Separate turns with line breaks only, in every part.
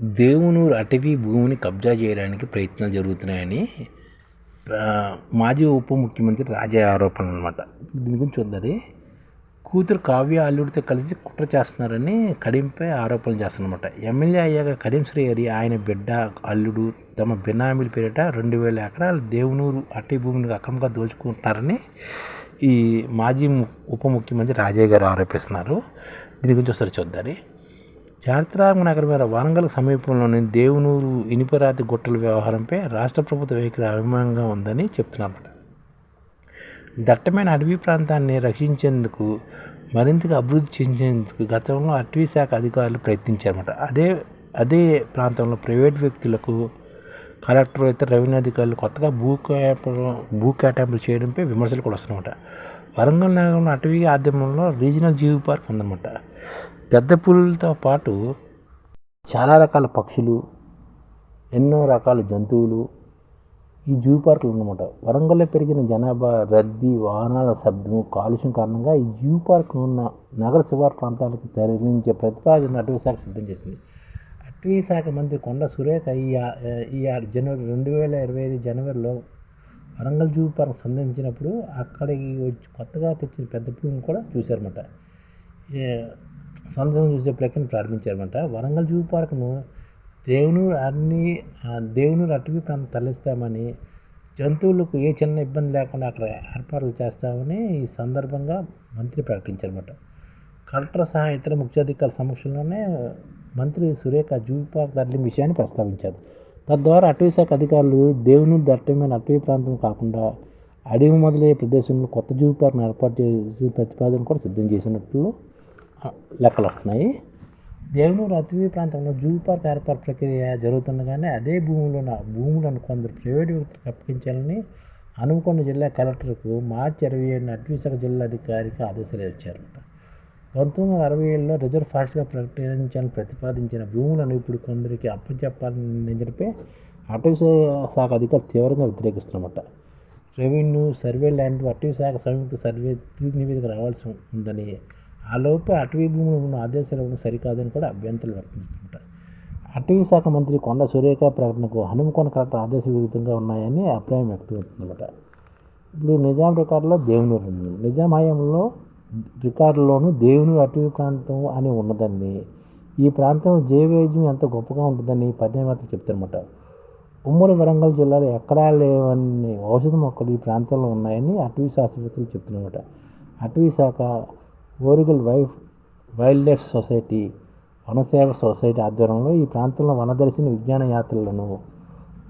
దేవునూరు అటవీ భూమిని కబ్జా చేయడానికి ప్రయత్నాలు జరుగుతున్నాయని మాజీ ఉప ముఖ్యమంత్రి రాజా ఆరోపణలు అనమాట దీని గురించి చూద్దాది కూతురు కావ్య అల్లుడితో కలిసి కుట్ర చేస్తున్నారని కడింపై ఆరోపణలు చేస్తారనమాట ఎమ్మెల్యే అయ్యాక కరీం శ్రీహరి ఆయన బిడ్డ అల్లుడు తమ బినామీల పేరిట రెండు వేల ఎకరాలు దేవునూరు అట్టి భూమిని అక్రమంగా దోచుకుంటున్నారని ఈ మాజీ ము- ఉప ముఖ్యమంత్రి రాజయ్య గారు ఆరోపిస్తున్నారు. దీని గురించి ఒకసారి చూద్దాం. చారిత్రాత్మక నగరమైన వరంగల్ సమీపంలోని దేవునూరు ఇనుపరాతి గుట్టల వ్యవహారంపై రాష్ట్ర ప్రభుత్వ వైఖరి అభిమానంగా ఉందని చెప్తున్నారు దట్టమైన అటవీ ప్రాంతాన్ని రక్షించేందుకు మరింతగా అభివృద్ధి చెందేందుకు గతంలో అటవీ శాఖ అధికారులు ప్రయత్నించారన్నమాట. అదే అదే ప్రాంతంలో ప్రైవేట్ వ్యక్తులకు కలెక్టర్ ఇతర రెవెన్యూ అధికారులు కొత్తగా భూ కేటాయింపులు భూ కేటాయింపులు చేయడంపై విమర్శలు కూడా వస్తున్నాయన్నమాట. వరంగల్ నగరంలో అటవీ ఆధ్వర్యంలో రీజనల్ జీవి పార్క్ ఉందన్నమాట. పెద్ద పులులతో పాటు చాలా రకాల పక్షులు ఎన్నో రకాల జంతువులు ఈ జూ పార్కులు ఉన్నమాట వరంగల్లో పెరిగిన జనాభా రద్దీ వాహనాల శబ్దము కాలుష్యం కారణంగా ఈ జూ పార్క్ ఉన్న నగర శివారు ప్రాంతాలకు తరలించే ప్రతిపాదన అటవీ శాఖ సిద్ధం చేసింది. అటవీ శాఖ మంత్రి కొండ సురేఖ ఈ ఈ జనవరి రెండు వేల ఇరవై ఐదు జనవరిలో వరంగల్ జూ పార్క్ సందర్శించినప్పుడు అక్కడికి వచ్చి కొత్తగా తెచ్చిన పెద్ద పులిని కూడా చూశారన్నమాట. ఏ- సందర్శన చూసే ప్రక్రియను ప్రారంభించారన్నమాట. వరంగల్ జూ పార్క్ను దేవునూరు అన్ని దేవునూరు అటవీ ప్రాంతం తరలిస్తామని జంతువులకు ఏ చిన్న ఇబ్బంది లేకుండా అక్కడ ఏర్పాట్లు చేస్తామని ఈ సందర్భంగా మంత్రి ప్రకటించారన్నమాట. కలెక్టర్ సహా ఇతర ముఖ్యాధికారుల సమక్షంలోనే మంత్రి సురేఖ జూ పార్క్ తరలింపు విషయాన్ని ప్రస్తావించారు. తద్వారా అటవీ శాఖ అధికారులు దేవునూరు దట్టమైన అటవీ ప్రాంతం కాకుండా అడవి మొదలయ్యే ప్రదేశంలో కొత్త జూ పార్క్ను ఏర్పాటు చేసి ప్రతిపాదన కూడా సిద్ధం చేసినట్లు లెక్కలు వస్తున్నాయి. దేవునూరు అటవీ ప్రాంతంలో జూ పార్క్ ఏర్పాటు ప్రక్రియ జరుగుతుండగానే అదే భూమిలో భూములను కొందరు ప్రైవేటు వ్యక్తులకు అప్పగించాలని హనుమకొండ జిల్లా కలెక్టర్కు మార్చి ఇరవై ఏడున అటవీశాఖ జిల్లా అధికారికి ఆదేశాలు ఇచ్చారంట. పంతొమ్మిది వందల అరవై ఏడులో రిజర్వ్ ఫారెస్ట్గా ప్రకటించాలని ప్రతిపాదించిన భూములను ఇప్పుడు కొందరికి అప్పచెప్పాలని నిర్ణయించడంపై అటవీ శాఖ అధికారులు తీవ్రంగా వ్యతిరేకిస్తున్నమాట రెవెన్యూ సర్వే ల్యాండ్ అటవీ శాఖ సంయుక్త సర్వే తీర్పు నివేదిక రావాల్సి ఉందని ఆ లోపే అటవీ భూములు ఉన్న ఆదేశాలు ఇవ్వడం సరికాదని కూడా అభ్యంతరాలు వ్యక్తిస్తుంటారు అటవీ శాఖ మంత్రి కొండ సురేఖ ప్రకటనకు హనుమకొండ కలెక్టర్ ఆదేశ విరుద్ధంగా ఉన్నాయని అభిప్రాయం వ్యక్తమవుతుందన్నమాట. ఇప్పుడు నిజాం రికార్డులో దేవునూరు నిజాం హయాంలో రికార్డులోనూ దేవుని అటవీ ప్రాంతం అని ఉన్నదండి. ఈ ప్రాంతం జైవైద్యం ఎంత గొప్పగా ఉంటుందని పరిణామాలు చెప్తారన్నమాట. ఉమ్మడి వరంగల్ జిల్లాలో ఎక్కడా లేవని ఔషధ మొక్కలు ఈ ప్రాంతంలో ఉన్నాయని అటవీ శాస్త్రవేత్తలు చెప్తున్నమాట అటవీ శాఖ Orugal wife wildlife society Vanaseva society ఆధ్వర్యంలో ఈ ప్రాంతంలో వనదర్శిని విజ్ఞాన యాత్రలను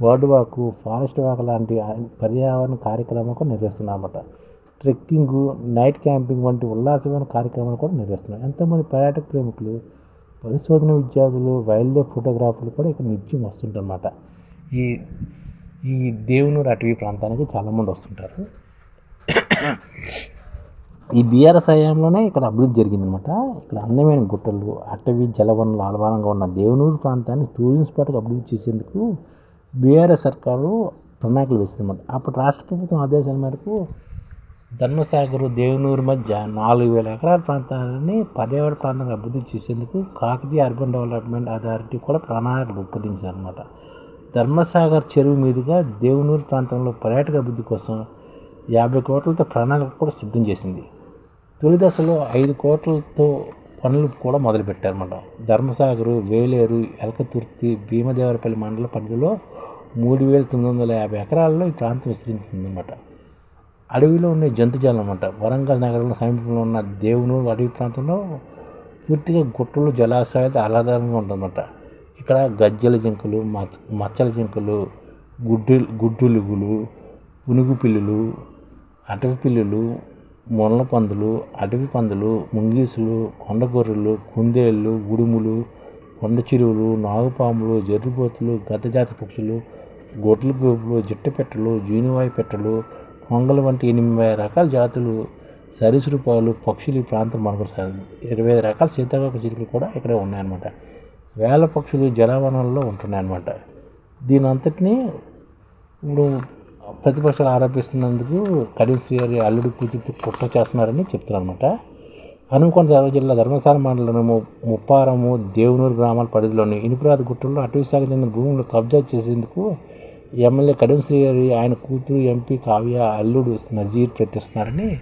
బర్డ్ వాక్ ఫారెస్ట్ వాక్ లాంటి పర్యావరణ కార్యక్రమాలు నిర్వహిస్తున్నారన్నమాట. ట్రెక్కింగ్ నైట్ క్యాంపింగ్ వంటి ఉల్లాసమైన కార్యక్రమాలు కూడా నిర్వహిస్తున్నారు. ఎంతోమంది పర్యాటక ప్రేమికులు పరిశోధన విద్యార్థులు వైల్డ్ లైఫ్ ఫోటోగ్రాఫర్లు కూడా ఇక్కడ నిత్యం వస్తుంటారన్నమాట. ఈ ఈ దేవునూరు అటవీ ప్రాంతానికి చాలామంది వస్తుంటారు. ఈ బీఆర్ఎస్ హయాంలోనే ఇక్కడ అభివృద్ధి జరిగిందనమాట ఇక్కడ అందమైన గుట్టలు అటవీ జలవనలు ఆలవాలంగా ఉన్న దేవునూరు ప్రాంతాన్ని టూరిజం స్పాట్గా అభివృద్ధి చేసేందుకు బీఆర్ఎస్ సర్కారు ప్రణాళికలు వేసిందన్నమాట. అప్పుడు రాష్ట్ర ప్రభుత్వం ఆదేశాల మేరకు ధర్మసాగర్ దేవునూరు మధ్య నాలుగు వేల ఎకరాల ప్రాంతాలని పర్యావరణ ప్రాంతంగా అభివృద్ధి చేసేందుకు కాకతీయ అర్బన్ డెవలప్మెంట్ అథారిటీ కూడా ప్రణాళికలు రూపొందించారన్నమాట. ధర్మసాగర్ చెరువు మీదుగా దేవునూరు ప్రాంతంలో పర్యాటక అభివృద్ధి కోసం యాభై కోట్లతో ప్రణాళిక కూడా సిద్ధం చేసింది. తొలి దశలో ఐదు కోట్లతో పనులు కూడా మొదలుపెట్టారన్నమాట. ధర్మసాగరు వేలేరు ఎలకతుర్తి భీమదేవరపల్లి మండల పరిధిలో మూడు వేల తొమ్మిది వందల యాభై ఎకరాల్లో ఈ ప్రాంతం విస్తరించిందన్నమాట. అడవిలో ఉండే జంతుజాలం అంట వరంగల్ నగరంలో సమీపంలో ఉన్న దేవునూరు అడవి ప్రాంతంలో పూర్తిగా గుట్టలు జలాశయాలు ఆహ్లాదకరంగా ఉంటుందన్నమాట. ఇక్కడ గజ్జల జింకలు మచ్చల జింకలు గుడ్డు గుడ్డులుగులు పునుగు పిల్లులు అటవి పిల్లులు మొనల పందులు అటవి పందులు ముంగీసులు కొండగొర్రెలు కుందేళ్ళు ఉడుములు కొండ చిరువులు నాగుపాములు జర్రిపోతులు గద్దజాతి పక్షులు గొడ్ల గోపులు జిట్టపెట్టలు జీనువాయి పెట్టలు కొంగలు వంటి ఎనిమిది రకాల జాతులు సరీసృపాలు పక్షులు ఈ ప్రాంతం మనకు ఇరవై ఐదు రకాల సీతాకోక చిలుకలు కూడా ఇక్కడ ఉన్నాయన్నమాట. వేల పక్షులు జలవనంలో ఉంటున్నాయన్నమాట. దీని అంతటినీ ఇప్పుడు ప్రతిపక్షాలు ఆరోపిస్తున్నందుకు కరీం శ్రీగారి అల్లుడు కూతురు కుట్ర చేస్తున్నారని చెప్తున్నారు అనమాట హనుమకొండ ధర్మ జిల్లా ధర్మశాల మండలం ము- ముప్పారము దేవునూరు గ్రామాల పరిధిలోని ఇనుపురాతి గుట్టల్లో అటవీ శాఖ చెందిన భూములు కబ్జా చేసేందుకు ఎమ్మెల్యే కడియం శ్రీగారి ఆయన కూతురు ఎంపీ కావ్య అల్లుడు నజీర్ ప్రతిస్తున్నారని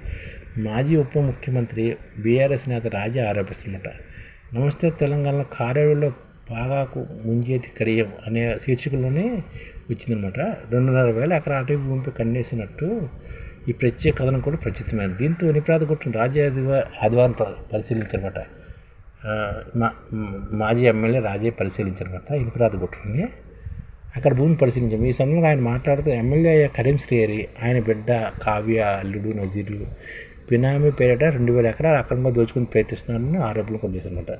మాజీ ఉప ముఖ్యమంత్రి బీఆర్ఎస్ నేత రాజా ఆరోపిస్తున్నమాట. నమస్తే తెలంగాణలో కారేడులో పాగాకు ముంజేతి కడియం అనే శీర్షికలోనే వచ్చిందనమాట రెండున్నర వేల అక్కడ అటవీ భూమిపై కన్నేసినట్టు ఈ ప్రత్యేక కథనం కూడా ప్రచితమైంది దీంతో నిప్రాత గుట్టిన రాజ్య ఆదివారం ప- పరిశీలించారన్నమాట. మా మాజీ ఎమ్మెల్యే రాజే పరిశీలించారన్నమాట. ఇనుపురాత గుట్టుని అక్కడ భూమిని పరిశీలించాము ఈ సమయంలో ఆయన మాట్లాడుతూ ఎమ్మెల్యే కరీం శ్రీహరి ఆయన బిడ్డ కావ్య అల్లుడు నజీర్లు బినామీ పేరిట రెండు వేల ఎకరాలు అక్రమంగా దోచుకుని ప్రయత్నిస్తున్నారని ఆరోపణలు కూడా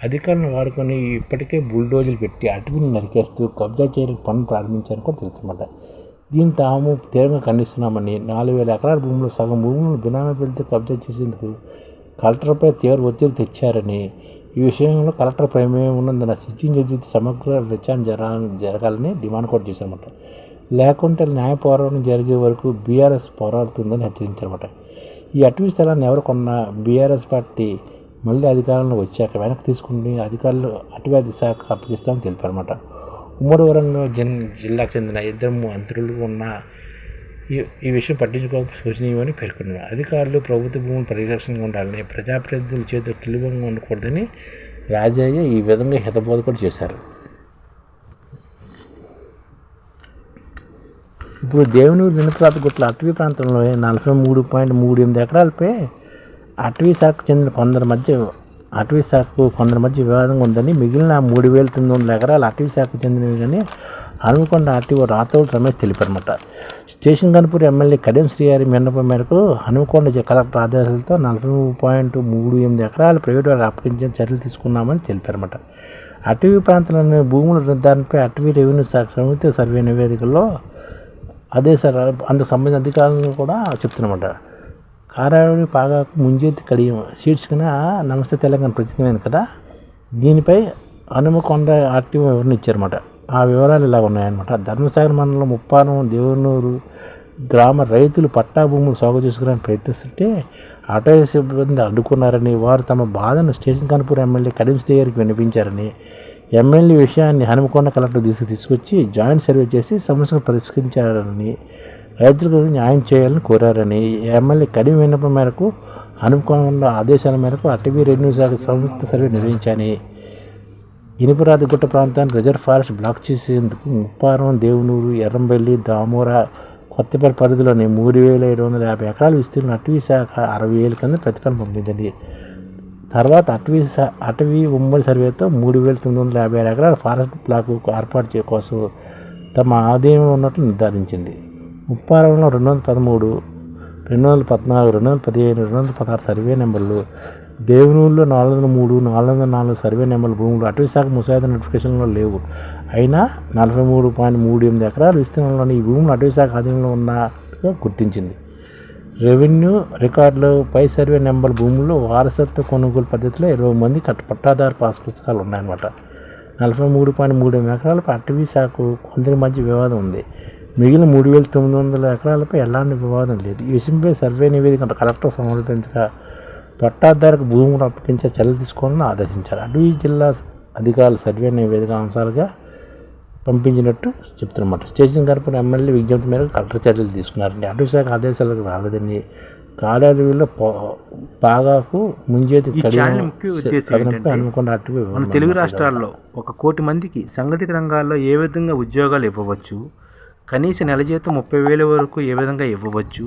అధికారులను వాడుకొని ఇప్పటికే బుల్డోజులు పెట్టి అటుకుని నరికేస్తూ కబ్జా చేయడానికి పనులు ప్రారంభించారని కూడా తెలుస్తున్నమాట దీన్ని తాము తీవ్రంగా ఖండిస్తున్నామని నాలుగు వేల ఎకరాల భూములు సగం భూములను బినామీ పేరుతో కబ్జా చేసేందుకు కలెక్టర్పై తీవ్ర ఒత్తిడి తెచ్చారని ఈ విషయంలో కలెక్టర్ ప్రమేయం ఉన్నందున సిట్టింగ్ జడ్జి సమగ్ర విచారణ జర జరగాలని డిమాండ్ కూడా చేశారన్నమాట. లేకుంటే న్యాయ పోరాటం జరిగే వరకు బీఆర్ఎస్ పోరాడుతుందని హెచ్చరించారన్నమాట. ఈ అటవీ స్థలాన్ని ఎవరు కొన్నా బీఆర్ఎస్ పార్టీ మళ్ళీ అధికారంలో వచ్చాక వెనక్కి తీసుకుని అధికారులు అటవీ శాఖకు అప్పగిస్తామని తెలిపారన్నమాట. ఉమ్మడి వరంగల్ జన్ జిల్లాకు చెందిన ఇద్దరు మంత్రులు ఉన్న ఈ ఈ విషయం పట్టించుకో శోచనీయమని పేర్కొన్నారు. అధికారులు ప్రభుత్వ భూములు పరిరక్షణగా ఉండాలని ప్రజాప్రతినిధుల చేతిలో కిలువంగా ఉండకూడదని రాజయ్య ఈ విధంగా హితబోధ కూడా చేశారు. ఇప్పుడు దేవునూరు వినుప్రాత గుట్ల అటవీ ప్రాంతంలో నలభై మూడు పాయింట్ మూడు ఎనిమిది ఎకరాలపై అటవీ శాఖకు చెందిన కొందరి మధ్య అటవీ శాఖకు కొందరి మధ్య వివాదంగా ఉందని మిగిలిన మూడు వేల తొమ్మిది వందల ఎకరాలు అటవీ శాఖకు చెందినవి కానీ హనుమకొండ ఆర్టీఓ రాతోడు రమేష్ తెలిపారన్నమాట. స్టేషన్ కనుపూర్ ఎమ్మెల్యే కడియం శ్రీహారి విన్నపం మేరకు హనుమకొండ కలెక్టర్ ఆదేశాలతో నలభై మూడు పాయింట్ మూడు ఎనిమిది ఎకరాలు ప్రైవేట్ వారికి అప్పగించిన చర్యలు తీసుకున్నామని తెలిపారన్నమాట. అటవీ ప్రాంతంలోని భూముల నిర్ధారణపై అటవీ రెవెన్యూ శాఖ సంయుక్త సర్వే నివేదికలో అదే సార్ అందుకు సంబంధించిన అధికారులను కూడా చెప్తున్నమాట. కారాడి పాగాకు ముంజేతి కడియం శీర్షికన నమస్తే తెలంగాణ ప్రచురితమైంది కదా? దీనిపై హనుమకొండ ఆర్టీఓ వివరణ ఇచ్చారన్నమాట. ఆ వివరాలు ఇలా ఉన్నాయన్నమాట. ధర్మసాగర్ మండలం ముప్పానం దేవునూరు గ్రామ రైతులు పట్టా భూములు సాగు చేసుకోవడానికి ప్రయత్నిస్తుంటే అటవీ సిబ్బంది అడ్డుకున్నారని వారు తమ బాధను స్టేషన్ కనుపూర్ ఎమ్మెల్యే కడియం శ్రీ వినిపించారని ఎమ్మెల్యే విషయాన్ని హనుమకొండ కలెక్టర్ తీసుకు తీసుకొచ్చి జాయింట్ సర్వే చేసి సమస్యను పరిష్కరించారని రైతులకు న్యాయం చేయాలని కోరారని ఎమ్మెల్యే కడియం విన్నపం మేరకు హనుమకొండ ఆదేశాల మేరకు అటవీ రెవెన్యూ శాఖ సంయుక్త సర్వే నిర్వహించాని ఇనుపరాదిగుట్ట ప్రాంతాన్ని రిజర్వ్ ఫారెస్ట్ బ్లాక్ చేసేందుకు ముప్పారం దేవునూరు ఎర్రంబెల్లి దామోర కొత్తపల్లి పరిధిలోని మూడు వేల ఏడు వందల యాభై ఎకరాలు విస్తీర్ణ అటవీ శాఖ అరవై ఏళ్ళ కింద ప్రతిఫలం పంపిందండి తర్వాత అటవీ అటవీ ఉమ్మడి సర్వేతో మూడు వేల తొమ్మిది వందల యాభై ఆరు ఎకరాల ఫారెస్ట్ బ్లాక్ ఏర్పాటు చే కోసం తమ ఆదాయం ఉన్నట్లు నిర్ధారించింది. ముప్పారంలో రెండు వందల పదమూడు రెండు వందల పద్నాలుగు రెండు వందల పదిహేను రెండు వందల పదహారు సర్వే నెంబర్లు దేవునూరులో నాలుగు వందల మూడు నాలుగు వందల నాలుగు సర్వే నెంబర్ల భూములు అటవీ శాఖ ముసాయిదా నోటిఫికేషన్లో లేవు. అయినా నలభై మూడు పాయింట్ మూడు ఎనిమిది ఎకరాలు విస్తీర్ణంలోని ఈ భూములు అటవీ శాఖ ఆధీనంలో ఉన్నట్టుగా గుర్తించింది. రెవెన్యూ రికార్డులు పై సర్వే నెంబర్ భూముల్లో వారసత్వ కొనుగోలు పద్ధతిలో ఇరవై మంది కట్ట పట్టాదారు పాస్ పుస్తకాలు ఉన్నాయన్నమాట. నలభై మూడు పాయింట్ మూడు ఎనిమిది ఎకరాలపై అటవీ శాఖకు కొందరి మధ్య వివాదం ఉంది. మిగిలిన మూడు వేల తొమ్మిది వందల ఎకరాలపై ఎలాంటి వివాదం లేదు. ఈ విషయంపై సర్వే నివేదిక కలెక్టర్ సమర్పించగా పట్టాదారుకు భూములు అప్పగించే చర్యలు తీసుకోవాలని ఆదేశించారు. అటవీ జిల్లా అధికారులు సర్వే నివేదిక అంశాలుగా పంపించినట్టు చెప్తున్నమాట స్టేషన్ గడపని ఎమ్మెల్యే విజ్ఞప్తి మేరకు కలెక్టర్ చర్యలు తీసుకున్నారండి. అటవీ శాఖ ఆదేశాలకు రాలేదని కాడాడవిలో పాగాకు ముంజేతి అనుకున్న
మన తెలుగు రాష్ట్రాల్లో ఒక కోటి మందికి సంఘటిత రంగాల్లో ఏ విధంగా ఉద్యోగాలు ఇవ్వవచ్చు కనీస నెల జీతం ముప్పై వేల వరకు ఏ విధంగా ఇవ్వవచ్చు